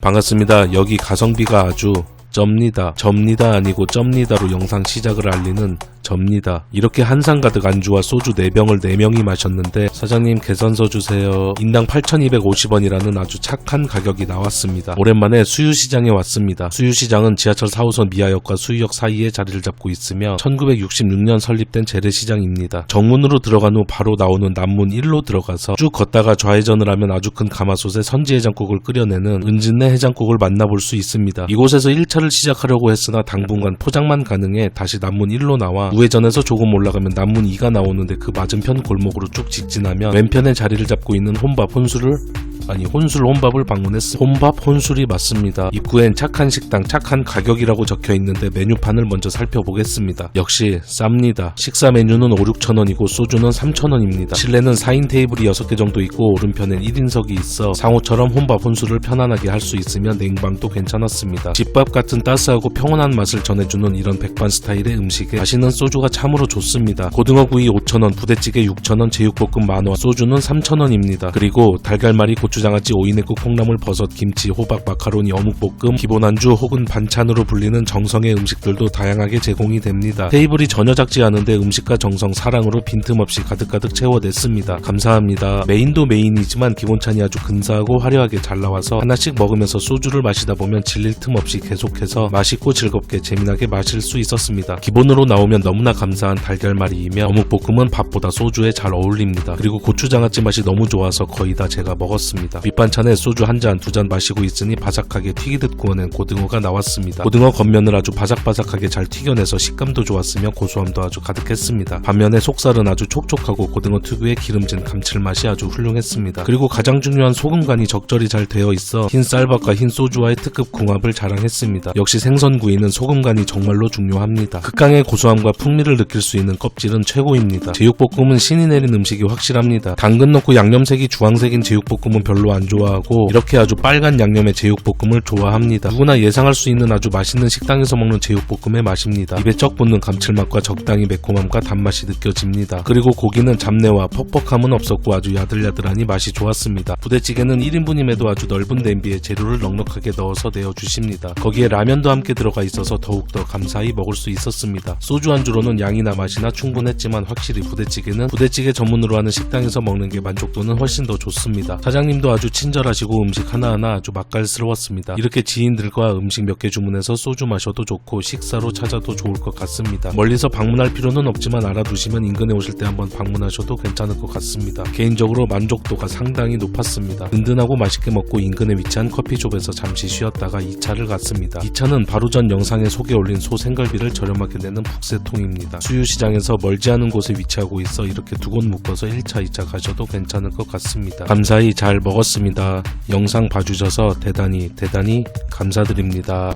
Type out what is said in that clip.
반갑습니다. 여기 가성비가 아주 쩝니다. 접니다 아니고 쩝니다로 영상 시작을 알리는 접니다. 이렇게 한상 가득 안주와 소주 4병을 4명이 마셨는데 사장님 계산서 주세요. 인당 8,250원이라는 아주 착한 가격이 나왔습니다. 오랜만에 수유시장에 왔습니다. 수유시장은 지하철 4호선 미아역과 수유역 사이에 자리를 잡고 있으며 1966년 설립된 재래시장입니다. 정문으로 들어간 후 바로 나오는 남문 1로 들어가서 쭉 걷다가 좌회전을 하면 아주 큰 가마솥에 선지 해장국을 끓여내는 은진내 해장국을 만나볼 수 있습니다. 이곳에서 1차를 시작하려고 했으나 당분간 포장만 가능해 다시 남문 1로 나와 우회전해서 조금 올라가면 남문 2가 나오는데 그 맞은편 골목으로 쭉 직진하면 왼편에 자리를 잡고 있는 혼밥 혼술을 아니 혼술 혼밥을 방문했습니다. 혼밥 혼술이 맞습니다. 입구엔 착한 식당 착한 가격이라고 적혀 있는데 메뉴판을 먼저 살펴보겠습니다. 역시 쌉니다. 식사 메뉴는 5, 6천 원이고 소주는 3천 원입니다. 실내는 4인 테이블이 6개 정도 있고 오른편엔 1인석이 있어 상호처럼 혼밥 혼술을 편안하게 할 수 있으며 냉방도 괜찮았습니다. 집밥 같은 따스하고 평온한 맛을 전해주는 이런 백반 스타일의 음식에 맛있는 소주가 참으로 좋습니다. 고등어 구이 5천 원, 부대찌개 6천 원, 제육볶음 만원, 소주는 3천 원입니다. 그리고 달걀말이 고 추장아찌 오이내국 콩나물 버섯 김치 호박 마카로니 어묵볶음 기본 안주 혹은 반찬으로 불리는 정성의 음식들도 다양하게 제공이 됩니다. 테이블이 전혀 작지 않은데 음식과 정성 사랑으로 빈틈없이 가득가득 채워냈습니다. 감사합니다. 메인도 메인이지만 기본찬이 아주 근사하고 화려하게 잘 나와서 하나씩 먹으면서 소주를 마시다 보면 질릴 틈 없이 계속해서 맛있고 즐겁게 재미나게 마실 수 있었습니다. 기본으로 나오면 너무나 감사한 달걀말이이며 어묵볶음은 밥보다 소주에 잘 어울립니다. 그리고 고추장아찌 맛이 너무 좋아서 거의 다 제가 먹었습니다. 밑반찬에 소주 한 잔, 두 잔 마시고 있으니 바삭하게 튀기듯 구워낸 고등어가 나왔습니다. 고등어 겉면을 아주 바삭바삭하게 잘 튀겨내서 식감도 좋았으며 고소함도 아주 가득했습니다. 반면에 속살은 아주 촉촉하고 고등어 특유의 기름진 감칠맛이 아주 훌륭했습니다. 그리고 가장 중요한 소금간이 적절히 잘 되어 있어 흰 쌀밥과 흰 소주와의 특급 궁합을 자랑했습니다. 역시 생선구이는 소금간이 정말로 중요합니다. 극강의 고소함과 풍미를 느낄 수 있는 껍질은 최고입니다. 제육볶음은 신이 내린 음식이 확실합니다. 당근 넣고 양념색이 주황색인 제육볶음은 별로 안 좋아하고 이렇게 아주 빨간 양념의 제육볶음을 좋아합니다. 누구나 예상할 수 있는 아주 맛있는 식당에서 먹는 제육볶음의 맛입니다. 입에 쩍 붙는 감칠맛과 적당히 매콤함과 단맛이 느껴집니다. 그리고 고기는 잡내와 퍽퍽함은 없었고 아주 야들야들하니 맛이 좋았습니다. 부대찌개는 1인분임에도 아주 넓은 냄비에 재료를 넉넉하게 넣어서 내어주십니다. 거기에 라면도 함께 들어가 있어서 더욱더 감사히 먹을 수 있었습니다. 소주 안주로는 양이나 맛이나 충분했지만 확실히 부대찌개는 부대찌개 전문으로 하는 식당에서 먹는 게 만족도는 훨씬 더 좋습니다. 사장님 도 아주 친절하시고 음식 하나하나 아주 맛깔스러웠습니다. 이렇게 지인들과 음식 몇 개 주문해서 소주 마셔도 좋고 식사로 찾아도 좋을 것 같습니다. 멀리서 방문할 필요는 없지만 알아두시면 인근에 오실 때 한번 방문하셔도 괜찮을 것 같습니다. 개인적으로 만족도가 상당히 높았습니다. 든든하고 맛있게 먹고 인근에 위치한 커피숍에서 잠시 쉬었다가 2차를 갔습니다. 2차는 바로 전 영상에 소개 올린 소 생갈비를 저렴하게 내는 북새통입니다. 수유시장에서 멀지 않은 곳에 위치하고 있어 이렇게 두 곳 묶어서 1차, 2차 가셔도 괜찮을 것 같습니다. 감사히 잘 먹었습니다. 영상 봐주셔서 대단히 대단히 감사드립니다.